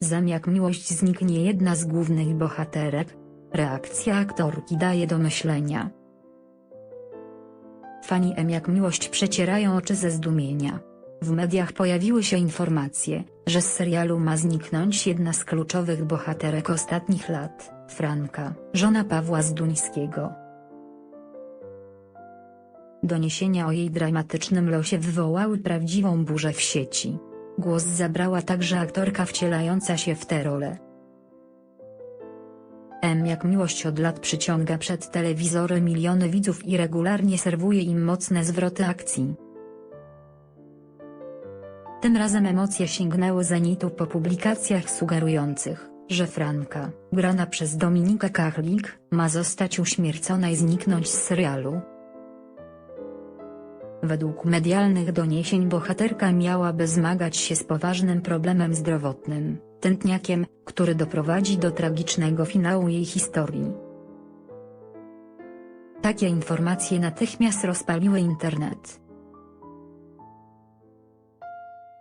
Zam jak miłość zniknie jedna z głównych bohaterek? Reakcja aktorki daje do myślenia. Fani M jak miłość przecierają oczy ze zdumienia. W mediach pojawiły się informacje, że z serialu ma zniknąć jedna z kluczowych bohaterek ostatnich lat, Franka, żona Pawła Zduńskiego. Doniesienia o jej dramatycznym losie wywołały prawdziwą burzę w sieci. Głos zabrała także aktorka wcielająca się w tę rolę. M jak miłość od lat przyciąga przed telewizory miliony widzów i regularnie serwuje im mocne zwroty akcji. Tym razem emocje sięgnęły zenitu po publikacjach sugerujących, że Franka, grana przez Dominikę Kachlik, ma zostać uśmiercona i zniknąć z serialu. Według medialnych doniesień bohaterka miałaby zmagać się z poważnym problemem zdrowotnym, tętniakiem, który doprowadzi do tragicznego finału jej historii. Takie informacje natychmiast rozpaliły internet.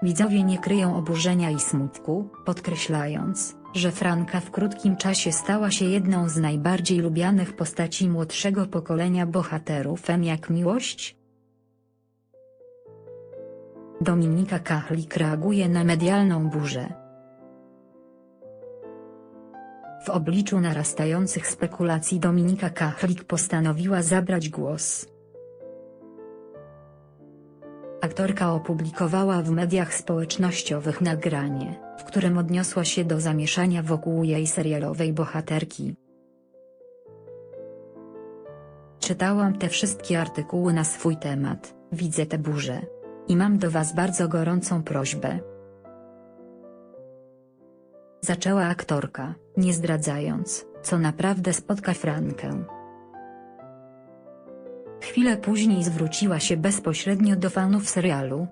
Widzowie nie kryją oburzenia i smutku, podkreślając, że Franka w krótkim czasie stała się jedną z najbardziej lubianych postaci młodszego pokolenia bohaterów M jak miłość, Dominika Kachlik reaguje na medialną burzę. W obliczu narastających spekulacji Dominika Kachlik postanowiła zabrać głos. Aktorka opublikowała w mediach społecznościowych nagranie, w którym odniosła się do zamieszania wokół jej serialowej bohaterki. Czytałam te wszystkie artykuły na swój temat, widzę tę burzę. I mam do Was bardzo gorącą prośbę. Zaczęła aktorka, nie zdradzając, co naprawdę spotka Frankę. Chwilę później zwróciła się bezpośrednio do fanów serialu,